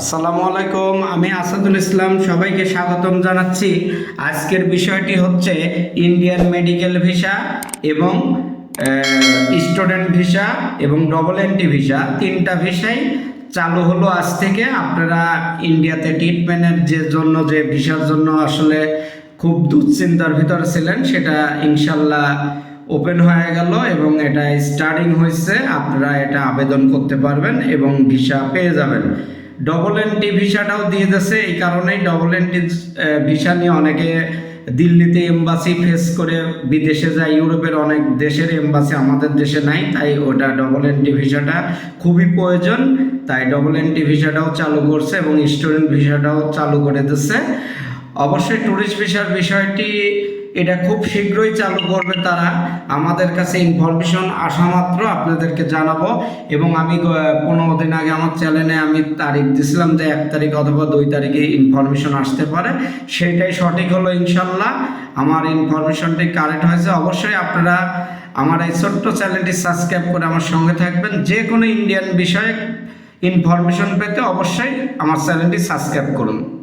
আসসালামু আলাইকুম, আমি আসাদুল ইসলাম, সবাইকে স্বাগতম জানাচ্ছি। আজকের বিষয়টি হচ্ছে ইন্ডিয়ান মেডিকেল ভিসা এবং স্টুডেন্ট ভিসা এবং ডবল এন্ট্রি ভিসা। তিনটা ভিসাই চালু হলো আজ থেকে। আপনারা ইন্ডিয়াতে ট্রিটমেন্টের যে জন্য, যে ভিসার জন্য আসলে খুব দুশ্চিন্তার ভিতরে ছিলেন, সেটা ইনশাল্লাহ ওপেন হয়ে গেল এবং এটা স্টার্টিং হয়েছে। আপনারা এটা আবেদন করতে পারবেন এবং ভিসা পেয়ে যাবেন। ডবল এন্ট্রি ভিসাটাও দিয়ে দিচ্ছে এই কারণেই ডবল এন্ট্রি ভিসা নিয়ে অনেকে দিল্লিতে এম্বাসি ফেস করে বিদেশে যায়। ইউরোপের অনেক দেশের এম্বাসি আমাদের দেশে নাই, তাই ওটা ডবল এন্ট্রি ভিসাটা খুবই প্রয়োজন। তাই ডবল এন্ট্রি ভিসাটাও চালু করছে এবং স্টুডেন্ট ভিসাটাও চালু করে দিচ্ছে। অবশ্যই ট্যুরিস্ট ভিসার বিষয়টি এটা খুব শীঘ্রই চালু করবে তারা। আমাদের কাছে ইনফরমেশন আসা মাত্র, আপনাদেরকে জানাব। এবং আমি পনেরো দিন আগে আমার চ্যানেলে আমি তারিখ দিছিলাম যে এক তারিখ অথবা দুই তারিখে ইনফরমেশন আসতে পারে। সেটাই সঠিক হলো ইনশাল্লাহ। আমার ইনফরমেশনটি কারেক্ট হয়েছে। অবশ্যই আপনারা আমার এই ছোট্ট চ্যানেলটি সাবস্ক্রাইব করে আমার সঙ্গে থাকবেন। যে কোনো ইন্ডিয়ান বিষয়ে ইনফরমেশন পেতে অবশ্যই আমার চ্যানেলটি সাবস্ক্রাইব করুন।